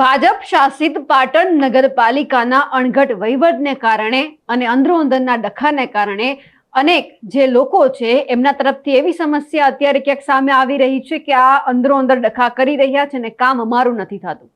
ભાજપ શાસિત પાટણ નગરપાલિકાના અણઘટ વહીવટને કારણે અને અંદરોઅંદરના ડખાને કારણે અનેક જે લોકો છે એમના તરફથી એવી સમસ્યા અત્યારે ક્યાંક સામે આવી રહી છે કે આ અંદરોઅંદર ડખા કરી રહ્યા છે અને કામ અમારું નથી થતું.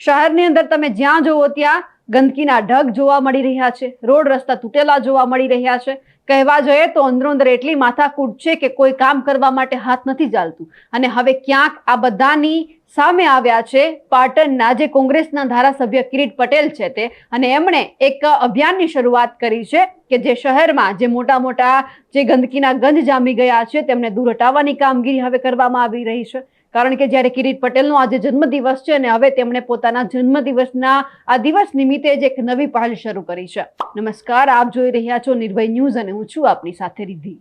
શહેરની અંદર તમે જ્યાં જુઓ ત્યાં ગંદકીના ઢગ જોવા મળી રહ્યા છે, રોડ રસ્તા તૂટેલા જોવા મળી રહ્યા છે. કહેવા જોઈએ તો અંદરોંદર એટલી માથાકૂટ છે કે કોઈ કામ કરવા માટે હાથ નથી ચાલતું. અને હવે ક્યાંક આ બધાની સામે આવ્યા છે પાટણના જે કોંગ્રેસના ધારાસભ્ય કિરીટ પટેલ છે તે. અને એમણે એક અભિયાનની શરૂઆત કરી છે કે જે શહેરમાં જે મોટા મોટા જે ગંદકીના ગંજ જામી ગયા છે તેમને દૂર હટાવવાની કામગીરી હવે કરવામાં આવી રહી છે. કારણ કે જ્યારે કિરીટ પટેલનો આજે જન્મદિવસ છે અને હવે તેમણે પોતાના જન્મદિવસના આ દિવસ નિમિત્તે જ એક નવી પહેલ શરૂ કરી છે. નમસ્કાર, આપ જોઈ રહ્યા છો નિર્ભય ન્યૂઝ અને હું છું આપની સાથે રિદ્ધિ.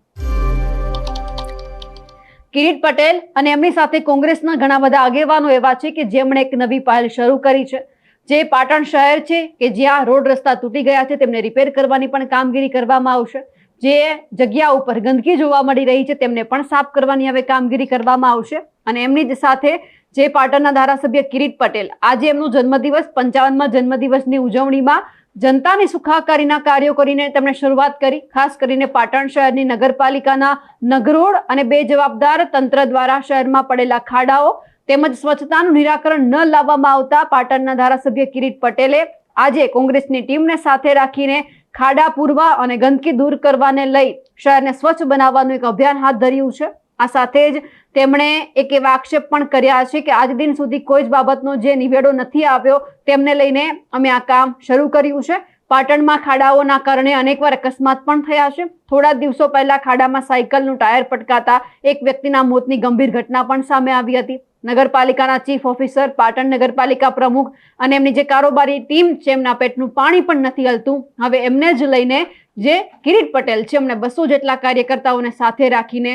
કિરીટ પટેલ અને એમની સાથે કોંગ્રેસના ઘણા બધા આગેવાનો એવા છે કે જેમણે એક નવી પહેલ શરૂ કરી છે. જે પાટણ શહેર છે કે જ્યાં રોડ રસ્તા તૂટી ગયા છે, તેમને રિપેર કરવાની પણ કામગીરી કરવામાં આવશે. જે જગ્યા ઉપર ગંદકી જોવા મળી રહી છે, તેમને પણ સાફ કરવાની હવે કામગીરી કરવામાં આવશે. અને એમની જ સાથે જે પાટણના ધારાસભ્ય કિરીટ પટેલ, આજે એમનો જન્મદિવસ, પંચાવનમાં જન્મદિવસની ઉજવણીમાં જનતાની સુખાકારીના કાર્યો કરીને તેમણે શરૂઆત કરી. ખાસ કરીને પાટણ શહેરની નગરપાલિકાના નગરોળ અને બે જવાબદાર તંત્ર દ્વારા શહેરમાં પડેલા ખાડાઓ તેમજ સ્વચ્છતાનું નિરાકરણ ન લાવવામાં આવતા પાટણના ધારાસભ્ય કિરીટ પટેલે આજે કોંગ્રેસની ટીમને સાથે રાખીને ખાડા પૂરવા અને ગંદકી દૂર કરવાને લઈ શહેરને સ્વચ્છ બનાવવાનું એક અભિયાન હાથ ધર્યું છે. આ સાથે જ તેમણે એક એવા આક્ષેપ પણ કર્યા છે કે આજ દિન સુધી કોઈ જ બાબતનો જે નિવેડો નથી આવ્યો તેમને લઈને અમે આ કામ શરૂ કર્યું છે. પાટણમાં ખાડાઓના કારણે અનેકવાર અકસ્માત પણ થયા છે. થોડા દિવસો પહેલા ખાડામાં સાયકલનું ટાયર પટકાતા એક વ્યક્તિના મોતની ગંભીર ઘટના પણ સામે આવી હતી. નગરપાલિકાના ચીફ ઓફિસર, પાટણ નગરપાલિકા પ્રમુખ અને એમની જે કારોબારી ટીમ છે, એમના પેટનું પાણી પણ નથી હલતું. હવે એમને જ લઈને જે કિરીટ પટેલ છે, એમને બસો જેટલા કાર્યકર્તાઓને સાથે રાખીને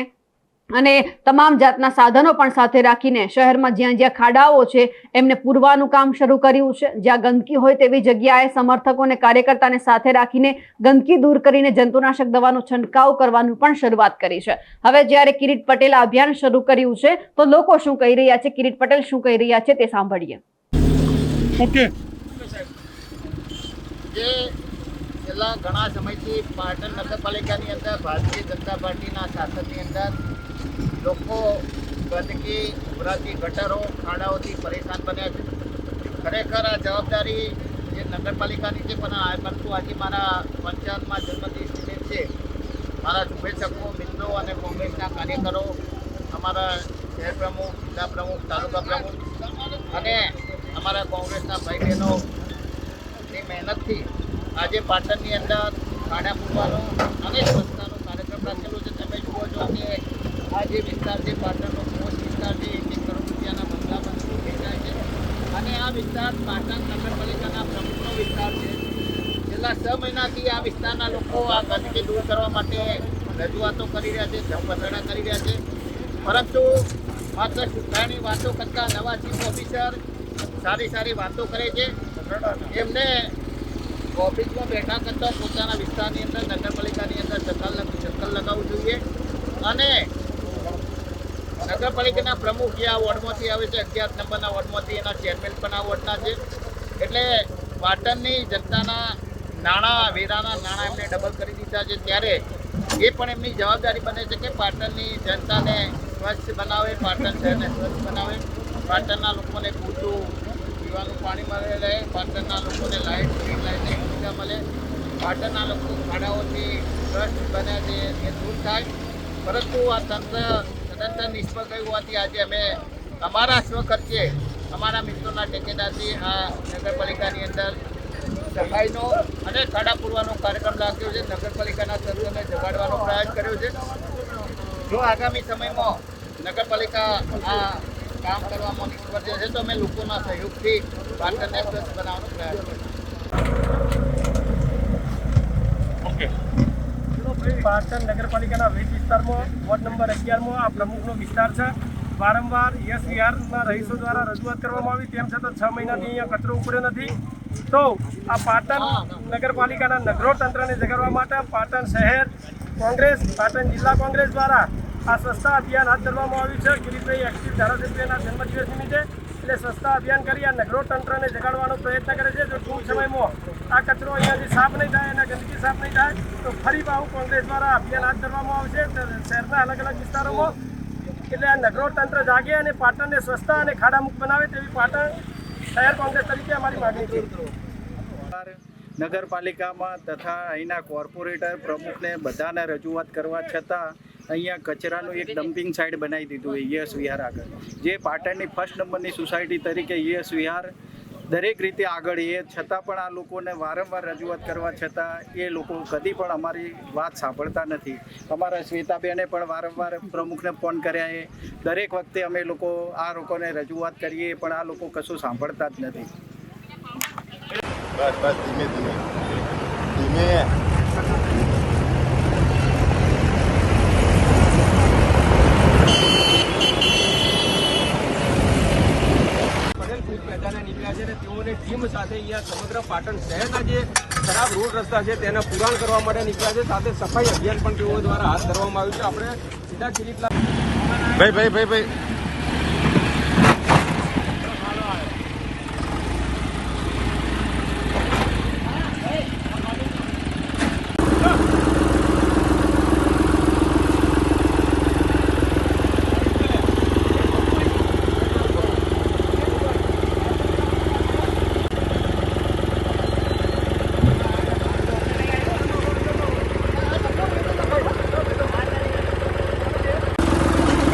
અને તમામ જાતના સાધનો પણ સાથે રાખીને શહેરમાં જ્યાં જ્યાં ખાડાઓ છે એમને પૂરવાનું કામ શરૂ કર્યું છે. જ્યાં ગંદકી હોય તેવી જગ્યાએ સમર્થકોને કાર્યકર્તાને સાથે રાખીને ગંદકી દૂર કરીને જંતુનાશક દવાનો છંટકાવ કરવાનું પણ શરૂઆત કરી છે. હવે જ્યારે કિરીટ પટેલ અભિયાન શરૂ કર્યું છે તો લોકો શું કહી રહ્યા છે? કિરીટ પટેલ શું કહી રહ્યા છે તે સાંભળીએ. ઓકે જે છેલ્લા ઘણા સમયથી પાટણ નગરપાલિકાની અંદર, ભારતીય જનતા પાર્ટીના શાસનની અંદર લોકો ગંદકી, ઉભરાતી ગટરો, ખાડાઓથી પરેશાન બન્યા છે. ખરેખર આ જવાબદારી જે નગરપાલિકાની છે, પણ પરંતુ આજે મારા પંચાયતમાં જન્મદિવસ નિમિત્ત છે. મારા શુભેચ્છકો, મિત્રો અને કોંગ્રેસના કાર્યકરો, અમારા શહેર પ્રમુખ, જિલ્લા પ્રમુખ, તાલુકા પ્રમુખ અને અમારા કોંગ્રેસના ભાઈ બહેનો મહેનતથી આજે પાટણની અંદર ખાડા પૂરવાનો અને સ્વચ્છતાનો કાર્યક્રમ રાખેલો છે. તમે જુઓ છો કે આ જે વિસ્તાર છે, પાટણનો પોસ્ટ વિસ્તાર છે, એક કરોડ રૂપિયાના બંગલા બંધ વેચાય છે. અને આ વિસ્તાર પાટણ નગરપાલિકાના પ્રમુખનો વિસ્તાર છે. છેલ્લા છ મહિનાથી આ વિસ્તારના લોકો આ ગંદકી દૂર કરવા માટે રજૂઆતો કરી રહ્યા છે ધમપછાડા કરી રહ્યા છે. પરંતુ માત્ર સુધારની વાતો કરતા નવા ચીફ ઓફિસર સારી સારી વાતો કરે છે. એમને ઓફિસમાં બેઠા કરતાં પોતાના વિસ્તારની અંદર, નગરપાલિકાની અંદર ચક્કર ચક્કર લગાવવું જોઈએ. અને નગરપાલિકાના પ્રમુખ જે આ વોર્ડમાંથી આવે છે, અગિયાર નંબરના વોર્ડમાંથી એના ચેરમેન પણ આ વોર્ડના છે. એટલે પાટણની જનતાના નાણાં, વેરાના નાણાં એમને ડબલ કરી દીધા છે. ત્યારે એ પણ એમની જવાબદારી બને છે કે પાટણની જનતાને સ્વચ્છ બનાવે, પાટણ શહેરને સ્વચ્છ બનાવે. પાટણના લોકોને પૂરતું પીવાનું પાણી મળે રહે પાટણના લોકોને લાઇટ સ્ટ્રીટ લાઇટની મળે પાટણના લોકો ખાડાઓથી ટ્રસ્ટ બને છે એ દૂર થાય. પરંતુ આ તંત્ર તદંતર નિષ્ફળ ગયું હોવાથી આજે અમે અમારા સ્વખર્ચે અમારા મિત્રોના ટેકેદારથી આ નગરપાલિકાની અંદર સફાઈનો અને ખાડા પૂરવાનો કાર્યક્રમ રાખ્યો છે. નગરપાલિકાના તંત્રને જગાડવાનો પ્રયાસ કર્યો છે. જો આગામી સમયમાં નગરપાલિકા આ કામ કરવામાં નિષ્ફળ જશે તો અમે લોકોના સહયોગથી પાટણને સ્વચ્છ બનાવવાનો પ્રયાસ કરીશું. પાટણ નગરપાલિકાના વીજ વિસ્તારમાં, વોર્ડ નંબર અગિયારમાં આ પ્રમુખનો વિસ્તાર છે. વારંવાર યસ વિહારના રહીશો દ્વારા રજૂઆત કરવામાં આવી. તેમ છતાં છ મહિનાથી અહીંયા કચરો ઉપડ્યો નથી. તો આ પાટણ નગરપાલિકાના નગરો તંત્રને જગાડવા માટે પાટણ શહેર કોંગ્રેસ, પાટણ જિલ્લા કોંગ્રેસ દ્વારા આ સ્વચ્છતા અભિયાન હાથ ધરવામાં આવ્યું છે. ગિરીશભાઈ, એક્ટિવ ધારાસભ્યના જન્મદિવસ નિમિત્તે એટલે સ્વચ્છતા અભિયાન કરી આ નગરો તંત્રને જગાડવાનો પ્રયત્ન કરે છે. જો ટૂંક સમયમાં આ કચરો અહીંયાથી સાફ નહીં થાય અને ગંદકી સાફ નહીં થાય, તો ફરી પાછું કોંગ્રેસ દ્વારા અભિયાન હાથ ધરવામાં આવશે. શહેરના અલગ અલગ વિસ્તારોમાં. એટલે આ નગરો તંત્ર જાગે અને પાટણને સ્વચ્છતા અને ખાડામુક્ત બનાવે તેવી પાટણ શહેર કોંગ્રેસ તરીકે અમારી માગણી છે. નગરપાલિકામાં તથા અહીંના કોર્પોરેટર પ્રમુખને બધાને રજૂઆત કરવા છતાં અહીંયા કચરાનું એક ડમ્પિંગ સાઇટ બનાવી દીધું છે યસ વિહાર આગળ. જે પાટણની ફર્સ્ટ નંબરની સોસાયટી તરીકે યસ વિહાર દરેક રીતે આગળ એ, છતાં પણ આ લોકોને વારંવાર રજૂઆત કરવા છતાં એ લોકો કદી પણ અમારી વાત સાંભળતા નથી. અમારા શ્વેતાબેને પણ વારંવાર પ્રમુખને ફોન કર્યા એ. દરેક વખતે અમે લોકો આ લોકોને રજૂઆત કરીએ, પણ આ લોકો કશું સાંભળતા જ નથી. બસ બસ, ધીમે ધીમે. ધીમે પટેલ ફૂડ મેદાને નીકળ્યા છે અને તેઓને ટીમ સાથે સમગ્ર પાટણ શહેરના જે ખરાબ રોડ રસ્તા છે તેના પુરાણ કરવા માટે નીકળ્યા છે. સાથે સફાઈ અભિયાન પણ તેઓ દ્વારા હાથ ધરવામાં આવ્યું છે. આપણે સીધા ભાઈ ભાઈ ભાઈ ભાઈ.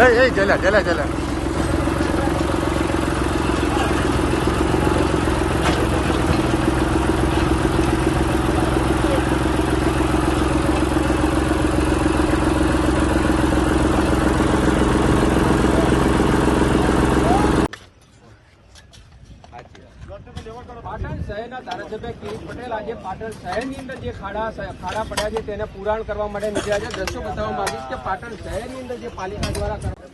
એ એ ચલા ચલા ચલા પાટણ શહેરના ધારાસભ્ય કિરીટ પટેલ આજે પાટણ શહેરની અંદર જે ખાડા ખાડા પડ્યા છે તેને પુરાણ કરવા માટે નીકળ્યા છે. દ્રશ્યો બતાવવા માંગીશ કે પાટણ શહેરની અંદર જે પાલિકા દ્વારા કરવામાં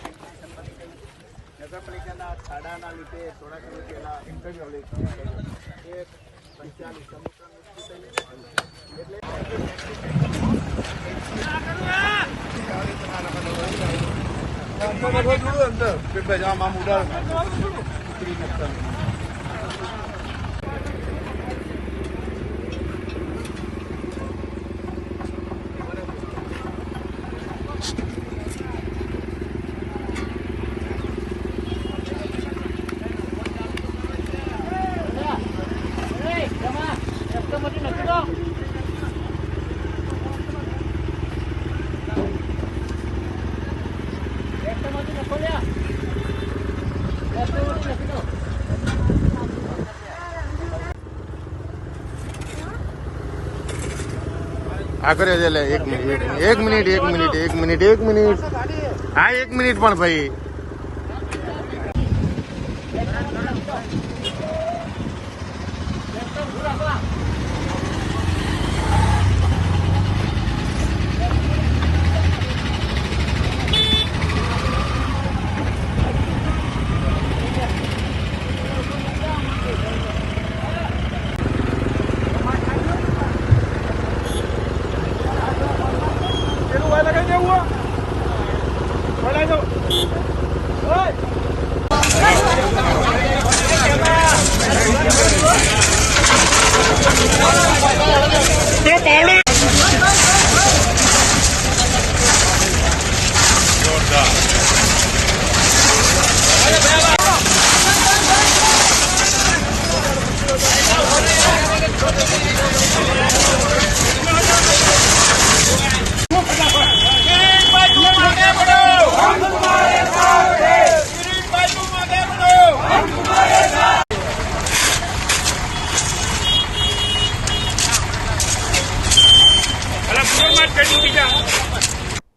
નગરપાલિકાના ખાડાના લીધે થોડા સમય પહેલા ઇન્ટરવ્યુ એ પંચાયત સમુદ્ર આ કરે છે એટલે એક મિનિટ એક મિનિટ એક મિનિટ એક મિનિટ એક મિનિટ. હા, એક મિનિટ પણ ભાઈ.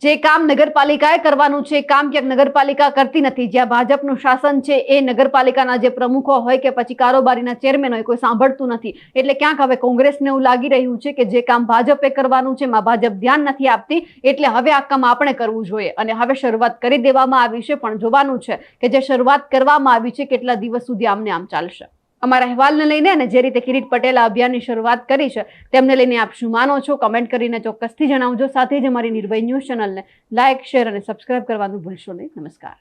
જ કામ નગરપાલિકાએ કરવાનું છે, કામ ક્યાંક નગરપાલિકા કરતી નથી. જ્યાં ભાજપનું શાસન છે, એ નગરપાલિકાના જે પ્રમુખો હોય કે પછી કારોબારીના ચેરમેન હોય, કોઈ સાંભળતું નથી. એટલે ક્યાંક હવે કોંગ્રેસને એવું લાગી રહ્યું છે કે જે કામ ભાજપે કરવાનું છે, એમાં ભાજપ ધ્યાન નથી આપતી. એટલે હવે આ કામ આપણે કરવું જોઈએ. અને હવે શરૂઆત કરી દેવામાં આવી છે, પણ જોવાનું છે કે જે શરૂઆત કરવામાં આવી છે, કેટલા દિવસ સુધી આમને આમ ચાલશે. અમારા અહેવાલને લઈને અને જે રીતે કિરીટ પટેલ અભિયાનની શરૂઆત કરી છે, તેમને લઈને આપ શું માનો છો? કમેન્ટ કરીને ચોક્કસથી જણાવજો. સાથે જ અમારી નિર્ભય ન્યૂઝ ચેનલને લાઇક, શેર અને સબસ્ક્રાઇબ કરવાનું ભૂલશો નહીં. નમસ્કાર.